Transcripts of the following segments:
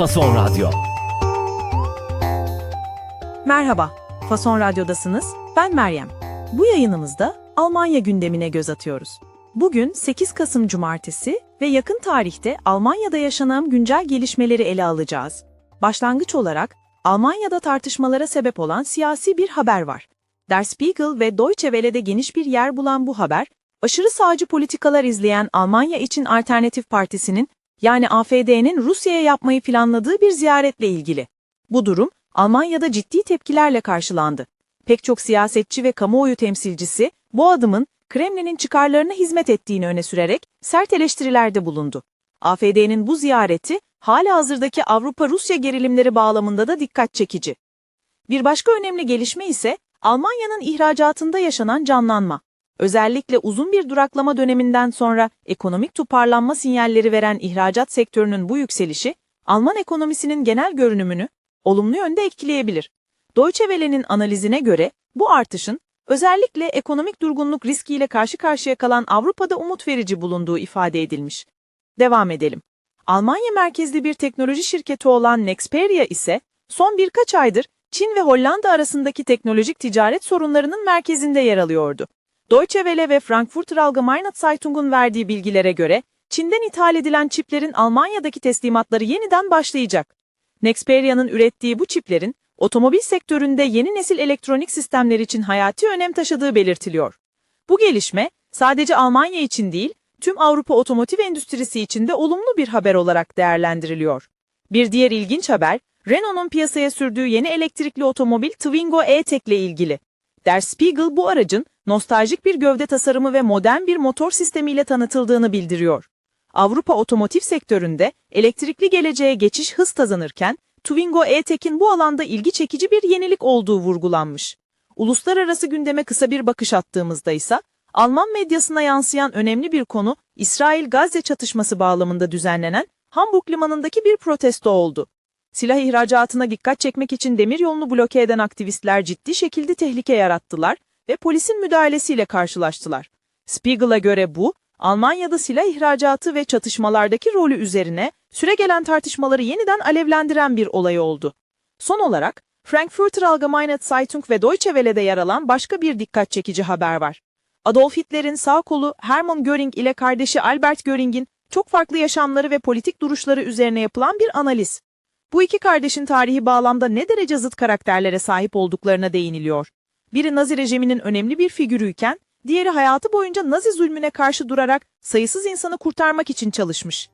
Fason Radyo. Merhaba, Fason Radyo'dasınız. Ben Meryem. Bu yayınımızda Almanya gündemine göz atıyoruz. Bugün 8 Kasım Cumartesi ve yakın tarihte Almanya'da yaşanan güncel gelişmeleri ele alacağız. Başlangıç olarak Almanya'da tartışmalara sebep olan siyasi bir haber var. Der Spiegel ve Deutsche Welle'de geniş bir yer bulan bu haber, aşırı sağcı politikalar izleyen Almanya için Alternatif Partisi'nin yani AFD'nin Rusya'ya yapmayı planladığı bir ziyaretle ilgili. Bu durum Almanya'da ciddi tepkilerle karşılandı. Pek çok siyasetçi ve kamuoyu temsilcisi bu adımın Kremlin'in çıkarlarına hizmet ettiğini öne sürerek sert eleştirilerde bulundu. AFD'nin bu ziyareti hala hazırdaki Avrupa-Rusya gerilimleri bağlamında da dikkat çekici. Bir başka önemli gelişme ise Almanya'nın ihracatında yaşanan canlanma. Özellikle uzun bir duraklama döneminden sonra ekonomik toparlanma sinyalleri veren ihracat sektörünün bu yükselişi, Alman ekonomisinin genel görünümünü olumlu yönde etkileyebilir. Deutsche Welle'nin analizine göre bu artışın özellikle ekonomik durgunluk riskiyle karşı karşıya kalan Avrupa'da umut verici bulunduğu ifade edilmiş. Devam edelim. Almanya merkezli bir teknoloji şirketi olan Nexperia ise son birkaç aydır Çin ve Hollanda arasındaki teknolojik ticaret sorunlarının merkezinde yer alıyordu. Deutsche Welle ve Frankfurter Allgemeine Zeitung'un verdiği bilgilere göre Çin'den ithal edilen çiplerin Almanya'daki teslimatları yeniden başlayacak. Nexperia'nın ürettiği bu çiplerin otomobil sektöründe yeni nesil elektronik sistemler için hayati önem taşıdığı belirtiliyor. Bu gelişme sadece Almanya için değil, tüm Avrupa otomotiv endüstrisi için de olumlu bir haber olarak değerlendiriliyor. Bir diğer ilginç haber, Renault'un piyasaya sürdüğü yeni elektrikli otomobil Twingo E-Tech ile ilgili. Der Spiegel bu aracın nostaljik bir gövde tasarımı ve modern bir motor sistemiyle tanıtıldığını bildiriyor. Avrupa otomotiv sektöründe elektrikli geleceğe geçiş hız kazanırken, Twingo E-Tech'in bu alanda ilgi çekici bir yenilik olduğu vurgulanmış. Uluslararası gündeme kısa bir bakış attığımızda ise, Alman medyasına yansıyan önemli bir konu, İsrail-Gazze çatışması bağlamında düzenlenen Hamburg limanındaki bir protesto oldu. Silah ihracatına dikkat çekmek için demiryolunu bloke eden aktivistler ciddi şekilde tehlike yarattılar ve polisin müdahalesiyle karşılaştılar. Spiegel'a göre bu, Almanya'da silah ihracatı ve çatışmalardaki rolü üzerine süregelen tartışmaları yeniden alevlendiren bir olay oldu. Son olarak, Frankfurter Allgemeine Zeitung ve Deutsche Welle'de yer alan başka bir dikkat çekici haber var. Adolf Hitler'in sağ kolu Hermann Göring ile kardeşi Albert Göring'in çok farklı yaşamları ve politik duruşları üzerine yapılan bir analiz. Bu iki kardeşin tarihi bağlamda ne derece zıt karakterlere sahip olduklarına değiniliyor. Biri Nazi rejiminin önemli bir figürüyken, diğeri hayatı boyunca Nazi zulmüne karşı durarak sayısız insanı kurtarmak için çalışmış.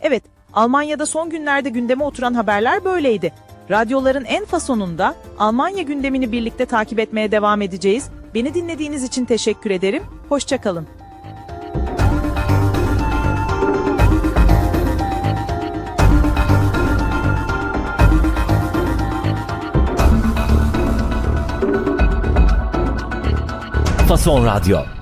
Evet, Almanya'da son günlerde gündeme oturan haberler böyleydi. Radyoların en fasonunda Almanya gündemini birlikte takip etmeye devam edeceğiz. Beni dinlediğiniz için teşekkür ederim. Hoşçakalın. Fason Radyo.